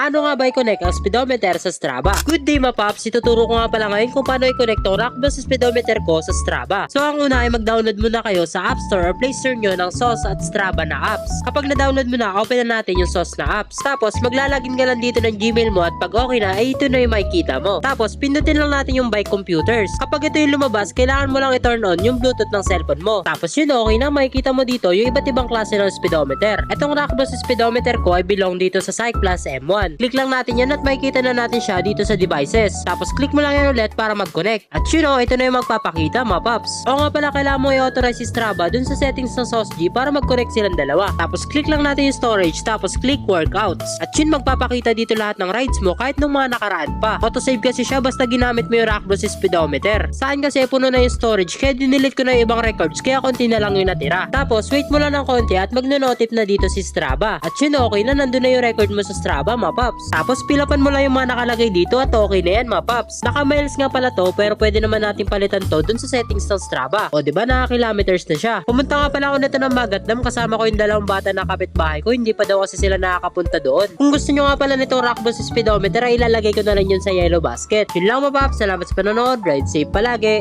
Paano nga ba i-connect ang speedometer sa Strava? Good day mga paps, ituturo ko nga pala ngayon kung paano i-connect ang Rockbell speedometer ko sa Strava. So ang una ay mag-download muna kayo sa App Store or Play Store nyo ng SOS at Strava na apps. Kapag na-download mo na, open na natin yung SOS na apps. Tapos maglalagin ka lang dito ng Gmail mo at pag okay na, ay ito na yung makikita mo. Tapos pindutin lang natin yung bike computers. Kapag ito yung lumabas, kailangan mo lang i-turn on yung Bluetooth ng cellphone mo. Tapos yun okay na, makikita mo dito yung iba't ibang klase ng speedometer. Itong Rockbell speedometer ko ay belong dito sa Cyclus M1 yan. Click lang natin yan at makikita na natin siya dito sa devices. Tapos click mo lang yan ulit para mag-connect. At you know, ito na yung magpapakita mga paps. O nga pala kailangan mo i-authorize si Strava dun sa settings ng SOSG para mag-connect silang dalawa. Tapos click lang natin yung storage tapos click workouts. At yun magpapakita dito lahat ng rides mo kahit nung mga nakaraan pa. Autosave kasi siya basta ginamit mo yung Rackbros speedometer. Saan kasi puno na yung storage kaya dinilit ko na yung ibang records kaya konti na lang yung natira. Tapos wait mo lang ng konti at magno-notif na dito si Strava. At yun okay na nandun na yung record mo sa Strava mga paps. Tapos pilapan mo lang yung mga nakalagay dito at okay na yan mga paps. Naka miles nga pala to pero pwede naman natin palitan to dun sa settings ng Strava. O di ba naka kilometers na siya. Pumunta nga pala ako nito ng Magatdam kasama ko yung dalawang bata na kapitbahay ko. Hindi pa daw kasi sila nakakapunta doon. Kung gusto nyo nga pala nitong Rockbus speedometer ay ilalagay ko na rin yun sa yellow basket. Yun lang mga paps. Salamat sa panonood. Ride safe palagi.